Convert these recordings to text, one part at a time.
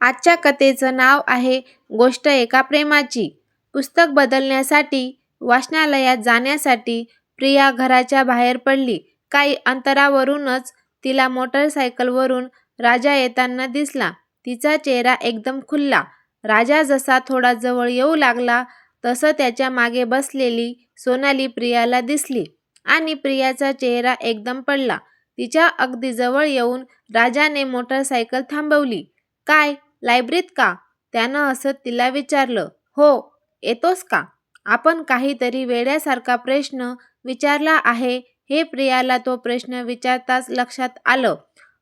आजच्या कथेचं नाव आहे गोष्ट एका प्रेमाची. पुस्तक बदलण्यासाठी वाचनालयात जाण्यासाठी प्रिया घराच्या बाहेर पडली. काही अंतरावरूनच तिला मोटरसायकलवरून राजा येताना दिसला. तिचा चेहरा एकदम खुलला. राजा जसा थोडा जवळ येऊ लागला तसं त्याच्यामागे बसलेली सोनाली प्रियाला दिसली आणि प्रियाचा चेहरा एकदम पडला. तिच्या अगदी जवळ येऊन राजाने मोटरसायकल थांबवली. काय, लायब्ररीत का? त्यानं हसत तिला विचारलं. हो, येतोस का? आपण काहीतरी वेड्यासारखा प्रश्न विचारला आहे हे प्रियाला तो प्रश्न विचारताच लक्षात आलं.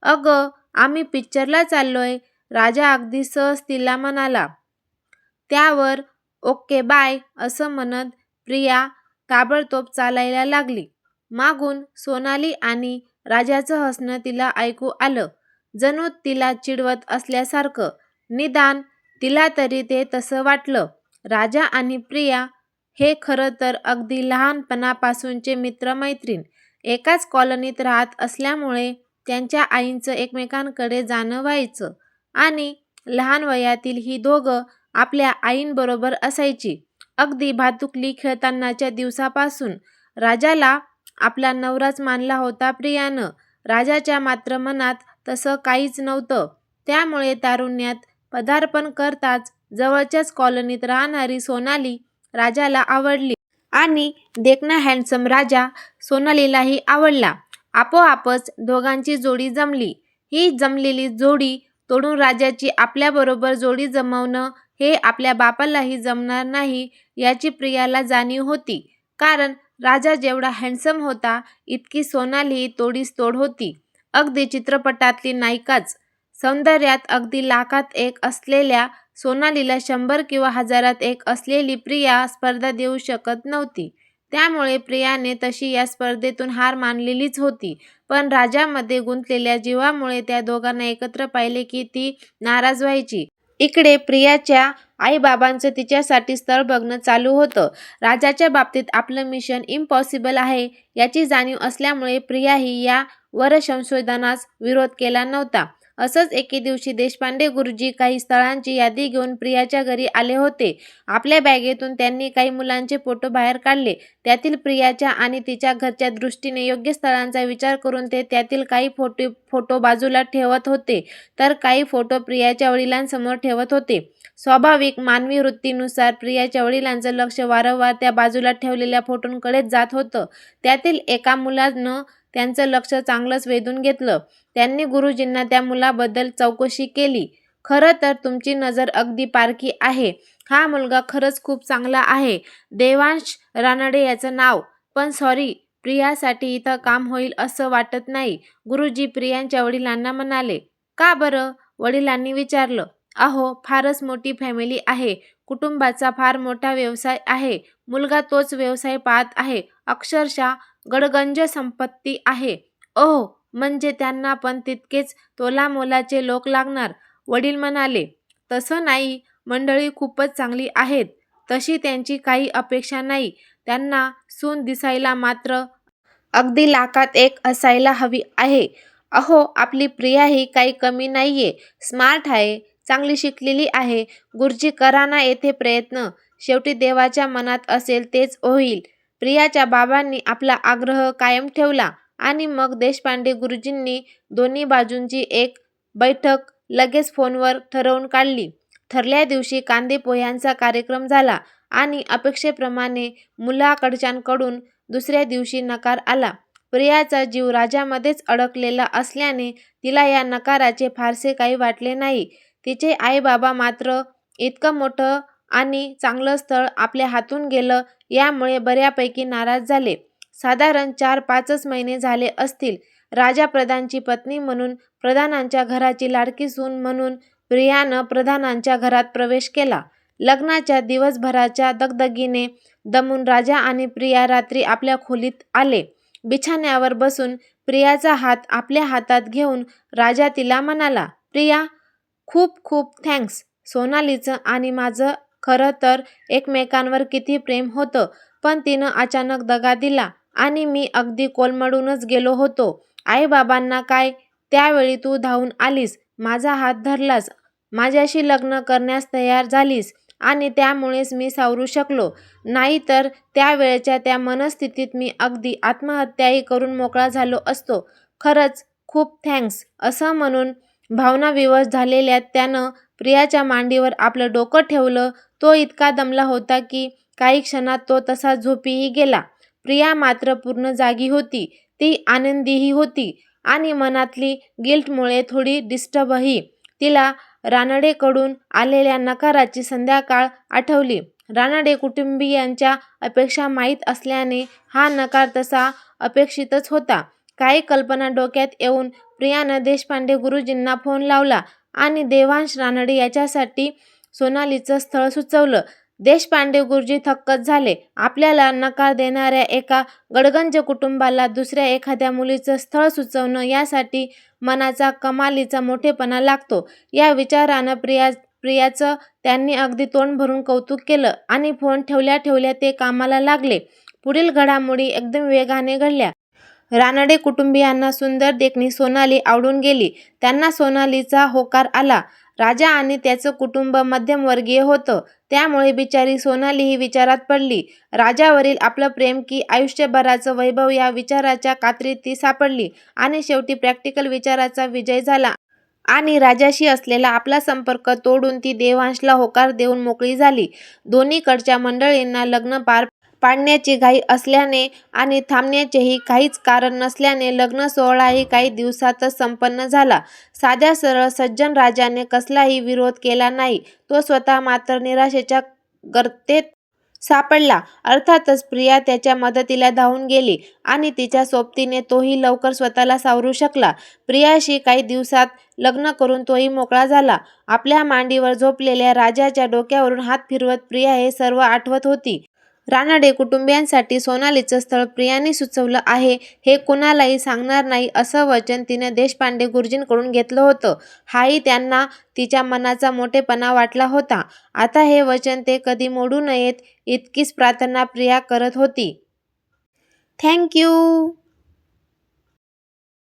अगं, आम्ही पिक्चरला चाललोय, राजा अगदी सहज तिला म्हणाला. त्यावर ओके बाय असं म्हणत प्रिया ताबडतोब चालायला लागली. मागून सोनाली आणि राजाचं हसणं तिला ऐकू आलं. जणू तिला चिडवत असल्यासारखं. निदान तिला तरी ते तसं वाटलं. राजा आणि प्रिया हे खरं तर अगदी लहानपणापासूनचे मित्र-मैत्रीण. एकाच कॉलनीत राहत असल्यामुळे त्यांच्या आईंचं एकमेकांकडे जाणं व्हायचं आणि लहान वयातील ही दोघं आपल्या आईंबरोबर असायची. अगदी भातुकली खेळतानाच्या दिवसापासून राजाला आपला नवराच मानला होता प्रियानं. राजाच्या मात्र मनात तसं काहीच नव्हतं. त्यामुळे तारुण्यात पदार्पण करताच जवळच्याच कॉलनीत राहणारी सोनाली राजाला आवडली. आणि देखणा हँडसम राजा सोनालीलाही आवडला. आपोआपच दोघांची जोडी जमली. ही जमलेली जोडी तोडून राजाची आपल्याबरोबर जोडी जमवणं हे आपल्या बापालाही जमणार नाही याची प्रियाला जाणीव होती. कारण राजा जेवढा हँडसम होता इतकी सोनाली तोडीस तोड होती. अगदी चित्रपटातली नायिकाच. सौंदर्यात अगदी लाखात एक असलेल्या सोनालीला शंभर किंवा हजारात एक असलेली प्रिया स्पर्धा देऊ शकत नव्हती. त्यामुळे प्रियाने तशी या स्पर्धेतून हार मानलेलीच होती. पण राजामध्ये गुंतलेल्या जीवामुळे त्या दोघांना एकत्र पाहिले की ती नाराज व्हायची. इकडे प्रियाच्या आईबाबांचं तिच्यासाठी स्थळ बघणं चालू होतं. राजाच्या बाबतीत आपलं मिशन इम्पॉसिबल आहे याची जाणीव असल्यामुळे प्रियाही या वरसंशोधनास विरोध केला नव्हता. असंच एके दिवशी देशपांडे गुरुजी काही स्थळांची यादी घेऊन प्रियाच्या घरी आले होते. आपल्या बॅगेतून त्यांनी काही मुलांचे फोटो बाहेर काढले. त्यातील प्रियाच्या आणि तिच्या घरच्या दृष्टीने योग्य स्थळांचा विचार करून ते त्यातील काही फोटो फोटो बाजूला ठेवत होते तर काही फोटो प्रियाच्या वडिलांसमोर ठेवत होते. स्वाभाविक मानवी वृत्तीनुसार प्रियाच्या वडिलांचं लक्ष वारंवार त्या बाजूला ठेवलेल्या फोटोंकडेच जात होतं. त्यातील एका मुलानं त्यांचं लक्ष चांगलंच वेधून घेतलं. त्यांनी गुरुजींना त्या मुलाबद्दल चौकशी केली. खरं तर तुमची नजर अगदी पारखी आहे. हा मुलगा खरंच खूप चांगला आहे. देवांश रानडे याचं नाव. पण सॉरी, प्रियासाठी इथं काम होईल असं वाटत नाही, गुरुजी प्रियांच्या वडिलांना म्हणाले. का बरं? वडिलांनी विचारलं. अहो, फारच मोठी फॅमिली आहे. कुटुंबाचा फार मोठा व्यवसाय आहे. मुलगा तोच व्यवसाय पाहत आहे. अक्षरशः गडगंज संपत्ती आहे. ओह, म्हणजे त्यांना पण तितकेच तोलामोलाचे लोक लागणार, वडील म्हणाले. तसं नाही, मंडळी खूपच चांगली आहेत. तशी त्यांची काही अपेक्षा नाही. त्यांना सून दिसायला मात्र अगदी लाखात एक असायला हवी आहे. अहो, आपली प्रियाही काही कमी नाहीये. स्मार्ट आहे. चांगली शिकलेली आहे. गुरुजी करा ना येथे प्रयत्न. शेवटी देवाच्या मनात असेल तेच होईल. प्रियाच्या बाबांनी आपला आग्रह कायम ठेवला आणि मग देशपांडे गुरुजींनी दोन्ही बाजूंची एक बैठक लगेच फोनवर ठरवून काढली. ठरल्या दिवशी कांदे पोह्यांचा कार्यक्रम झाला आणि अपेक्षेप्रमाणे मुलाकडच्यांकडून दुसऱ्या दिवशी नकार आला. प्रियाचा जीव राजामध्येच अडकलेला असल्याने तिला या नकाराचे फारसे काही वाटले नाही. तिचे आई-बाबा मात्र इतकं मोठं आणि चांगलं स्थळ आपल्या हातून गेलं यामुळे बऱ्यापैकी नाराज झाले. साधारण चार-पाचच महिने झाले असतील. राजा प्रधानची पत्नी म्हणून, प्रधानांच्या घराची लाडकी सून म्हणून प्रियानं प्रधानांच्या घरात प्रवेश केला. लग्नाच्या दिवसभराच्या दगदगीने दमून राजा आणि प्रिया रात्री आपल्या खोलीत आले. बिछान्यावर बसून प्रियाचा हात आपल्या हातात घेऊन राजा तिला म्हणाला. प्रिया, खूप खूप थँक्स. सोनालीचं आणि माझं खरं तर एकमेकांवर किती प्रेम होतं. पण तिनं अचानक दगा दिला आणि मी अगदी कोलमडूनच गेलो होतो. आईबाबांना काय, त्यावेळी तू धावून आलीस, माझा हात धरलास. माझ्याशी लग्न करण्यास तयार झालीस आणि त्यामुळेच मी सावरू शकलो. नाहीतर त्यावेळच्या त्या मनस्थितीत मी अगदी आत्महत्याही करून मोकळा झालो असतो. खरंच खूप थँक्स असं म्हणून भावनाविवश झालेल्या त्यानं प्रियाच्या मांडीवर आपलं डोकं ठेवलं. तो इतका दमला होता की काही क्षणात तो तसा झोपीही गेला. प्रिया मात्र पूर्ण जागी होती. ती आनंदीही होती आणि मनातली गिल्टमुळे थोडी डिस्टर्बही. तिला रानडेकडून आलेल्या नकाराची संध्याकाळ आठवली. रानडे कुटुंबीयांच्या अपेक्षा माहीत असल्याने हा नकार तसा अपेक्षितच होता. काही कल्पना डोक्यात येऊन प्रियानं देशपांडे गुरुजींना फोन लावला आणि देवांश रानडे याच्यासाठी सोनालीचं स्थळ सुचवलं. देशपांडे गुरुजी थक्कच झाले. आपल्याला नकार देणाऱ्या एका गडगंज कुटुंबाला दुसऱ्या एखाद्या मुलीचं स्थळ सुचवणं यासाठी मनाचा कमालीचा मोठेपणा लागतो. या विचारानं प्रियाचं त्यांनी अगदी तोंड भरून कौतुक केलं आणि फोन ठेवल्या ठेवल्या ते कामाला लागले. पुढील घडामोडी एकदम वेगाने घडल्या. रानडे कुटुंबीयांना सुंदर देखणी सोनाली आवडून गेली. त्यांना सोनालीचा होकार आला. राजा आणि त्याचं कुटुंब मध्यमवर्गीय होतं. त्यामुळे बिचारी सोनालीही विचारात पडली. राजावरील आपलं प्रेम की आयुष्यभराचं वैभव या विचाराच्या कात्रीत ती सापडली आणि शेवटी प्रॅक्टिकल विचाराचा विजय झाला आणि राजाशी असलेला आपला संपर्क तोडून ती देवांशला होकार देऊन मोकळी झाली. दोन्हीकडच्या मंडळींना लग्न पार पाडण्याची घाई असल्याने आणि थांबण्याचेही काहीच कारण नसल्याने लग्नसोहळाही काही दिवसातच संपन्न झाला. साध्या सरळ सज्जन राजाने कसलाही विरोध केला नाही. तो स्वतः मात्र निराशेच्या गर्तेत सापडला. अर्थातच प्रिया त्याच्या मदतीला धावून गेली आणि तिच्या सोबतीने तोही लवकर स्वतःला सावरू शकला. प्रियाशी काही दिवसात लग्न करून तोही मोकळा झाला. आपल्या मांडीवर झोपलेल्या राजाच्या डोक्यावरून हात फिरवत प्रिया हे सर्व आठवत होती. रानडे कुटुंबियांसाठी सोनालीचं स्थळ प्रियाने सुचवलं आहे हे कुणालाही सांगणार नाही असं वचन तिनं देशपांडे गुरुजींकडून घेतलं होतं. हाही त्यांना तिच्या मनाचा मोठेपणा वाटला होता. आता हे वचन ते कधी मोडू नयेत इतकीच प्रार्थना प्रिया करत होती. थँक्यू